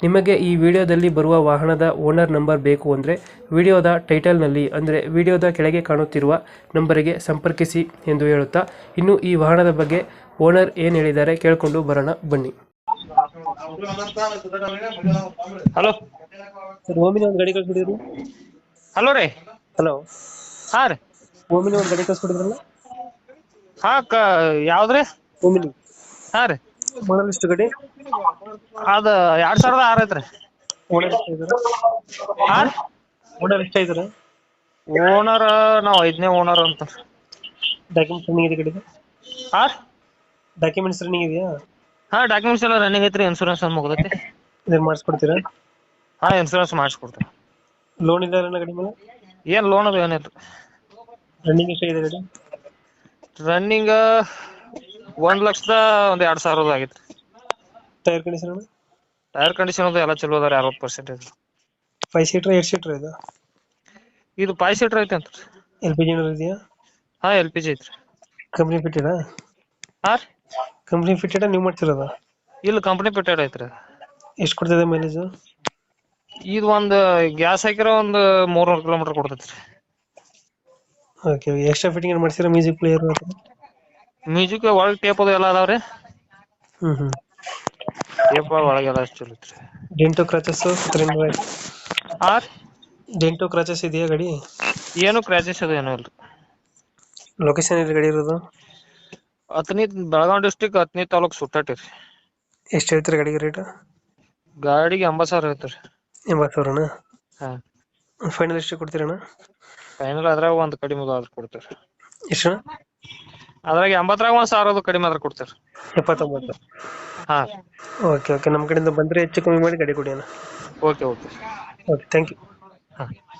ನಿಮಗೆ ಈ ವಿಡಿಯೋದಲ್ಲಿ ಬರುವ ವಾಹನದ ಓನರ್ ನಂಬರ್ ಬೇಕು ಅಂದರೆ ವಿಡಿಯೋದ ಟೈಟಲ್ನಲ್ಲಿ ಅಂದರೆ ವಿಡಿಯೋದ ಕೆಳಗೆ ಕಾಣುತ್ತಿರುವ ನಂಬರಿಗೆ ಸಂಪರ್ಕಿಸಿ ಎಂದು ಹೇಳುತ್ತಾ ಇನ್ನು ಈ ವಾಹನದ ಬಗ್ಗೆ ಓನರ್ ಏನು ಹೇಳಿದ್ದಾರೆ ಕೇಳಿಕೊಂಡು ಬರೋಣ ಬನ್ನಿ. ಹಲೋ. ಸರ್ ಓಮಿನಿ ಒಂದು ಗಾಡಿ ಕಳ್ಸ್ಬಿಟ್ಟಿದ್ರು ಹಲೋ ರೀ. ಹಲೋ. ಹಾ ರೀ. ಓಮಿನಿ ಒಂದು ಗಾಡಿ ಕಳ್ಸ್ಬಿಟ್ಟಿದ್ರಲ್ಲ ಹಾ ಕ ಯಾವ್ದ್ರಿ? ಓಮಿನಿ. ಹಾ ರೀ. ಮಾಡಲ್ ಎಷ್ಟು ಗಡಿ ಅದ ಎರಡ್ ಸಾವಿರದ ಆರ್ ಐತ್ರಿ. ಓನರ್ ಓನರ್ ಎಷ್ಟು ಇದ್ದಾರೆ? ಓನರ್ ನಾವ್ ಐದನೇ ಓನರ್ ಅಂತ. ಡಾಕ್ಯುಮೆಂಟ್ಸ್ ರನ್ನಿಂಗ್ ಇದೆ ಗಾಡಿದು ಹಾ ಡಾಕ್ಯುಮೆಂಟ್ಸ್ ರನ್ನಿಂಗ್ ಇದೆಯಾ? ಹಾ ಡಾಕ್ಯುಮೆಂಟ್ಸ್ ಎಲ್ಲ ರನ್ನಿಂಗ್ ಐತ್ರಿ ಇನ್ಸೂರೆನ್ಸ್ ಒಂದು ಮುಗ್ದೈತಿ. ಇದನ್ನ ಮಾಡಿಸ್ಕೊಡ್ತೀರಾ? ಹಾ ಇನ್ಸೂರೆನ್ಸ್ ಮಾಡಿಸ್ಕೊಡ್ತೀವಿ ಲೋನ್ ಇದೆ ಅಲ್ಲ ಗಡಿ ಮೇಲೆ ಏನ್ ಲೋನ್ ಅದು ಏನಿಲ್ಲ. ರನ್ನಿಂಗ್ ಎಷ್ಟ ಇದೆ ಗಡಿ ರನ್ನಿಂಗ್ ಒಂದ್ ಲಕ್ಷದ ಒಂದ್ ಎರಡ್ ಸಾವಿರದ ಆಗೈತ್ರಿ ಟೈರ್ ಕಂಡೀಷನ್ ಟೈರ್ ಕಂಡೀಷನ್ ಅದು ಎಲ್ಲ ಚಲೋ ಅದಾರ ಅರವತ್ತು percentage five seater eight seater ಇದು? ಇದು ಫೈವ್ ಸೀಟರ್ ಐತಿ ಅಂತ. ಎಲ್ ಪಿ ಜಿ ಇದೆಯಾ? ಹಾ ಎಲ್ ಪಿ ಜಿ ಐತ್ರಿ. ಕಂಪ್ನಿ ಫಿಟ್ಟೆಡಾ ಹಾ ರೀ. ಕಂಪ್ನಿ ಫಿಟ್ಟೆಡಾ ನೀವು ಮಾಡ್ತಿರೋದ? ಇಲ್ಲಿ ಕಂಪ್ನಿ ಫಿಟ್ಟೆಡ್ ಐತ್ರಿ ಎಷ್ಟು ಕೊಡ್ತಿದೆ ಮೈಲೇಜ್ ಇದು ಒಂದ್ ಗ್ಯಾಸ್ ಹಾಕಿರೋ ಒಂದ್ ಮೂರ್ನೂರು ಕಿಲೋಮೀಟರ್ ಕೊಡ್ತೈತ್ರಿ. ಓಕೆ ಎಕ್ಸ್ಟ್ರಾ ಫಿಟ್ಟಿಂಗ್ ಮಾಡ್ಸಿರೋ ಮ್ಯೂಸಿಕ್ ಪ್ಲೇಯರ್ ಮ್ಯೂಸಿಕ್ ಒಳಗ್ ಟೇಪ್ ಅದು ಎಲ್ಲ ಅದಾವ್ರಿ? ಹ್ಮ್ ಹ್ಮ್. ಟೇಪ್ ಒಳಗೆಲ್ಲ ಅಷ್ಟು ಚಲೋ ಐತ್ರಿ ಡೆಂಟೋ ಕ್ರಚಸ್ ಆರ್ ರೀ ಕ್ರಚಸ್ ಕ್ರಾಚಸ್ ಇದೆಯಾ ಗಾಡಿ? ಏನು ಕ್ರ್ಯಾಚಸ್ ಅದು ಏನು ಇಲ್ರಿ. ಲೊಕೇಶನ್ ಎಲ್ಲಿ ಗಾಡಿ ಇರೋದು? ಹತ್ತನೇ ಬೆಳಗಾವಿ ಡಿಸ್ಟಿಕ್ ಹತ್ತನೇ ತಾಲೂಕು ಸುಟ್ಟಾಟಿ ರೀ. ಎಷ್ಟು ಹೇಳ್ತೀರಿ ಗಾಡಿಗೆ ರೇಟ್ ಗಾಡಿಗೆ ಎಂಬತ್ತು ಸಾವಿರ ಐತ್ರಿ. ಎಂಬತ್ತು ಸಾವಿರನಾ? ಹಾ. ಫೈನಲ್ ಎಷ್ಟು ಕೊಡ್ತೀರಣ್ಣ? ಫೈನಲ್ ಅದ್ರಾಗ ಒಂದು ಕಡಿಮೆ ಆದ್ರ ಕೊಡ್ತೀರಿ ಎಷ್ಟು ಅದ್ರಾಗ ಎಂಬತ್ತರಾಗ ಒಂದ್ ಸಾವಿರ ಅದು ಕಡಿಮೆ ಆದ್ರ ಕೊಡ್ತೇವ್ರಿ ಎಪ್ಪತ್ತೊಂಬತ್ತು. ಹಾ. Okay okay. ನಮ್ಮ ಕಡೆಯಿಂದ ಬಂದರೆ ಹೆಚ್ಚು ಕಮ್ಮಿ ಮಾಡಿ ಗಡಿ ಕೊಡಿ ಅಣ್ಣ. Okay okay. Okay thank you ಹಾ.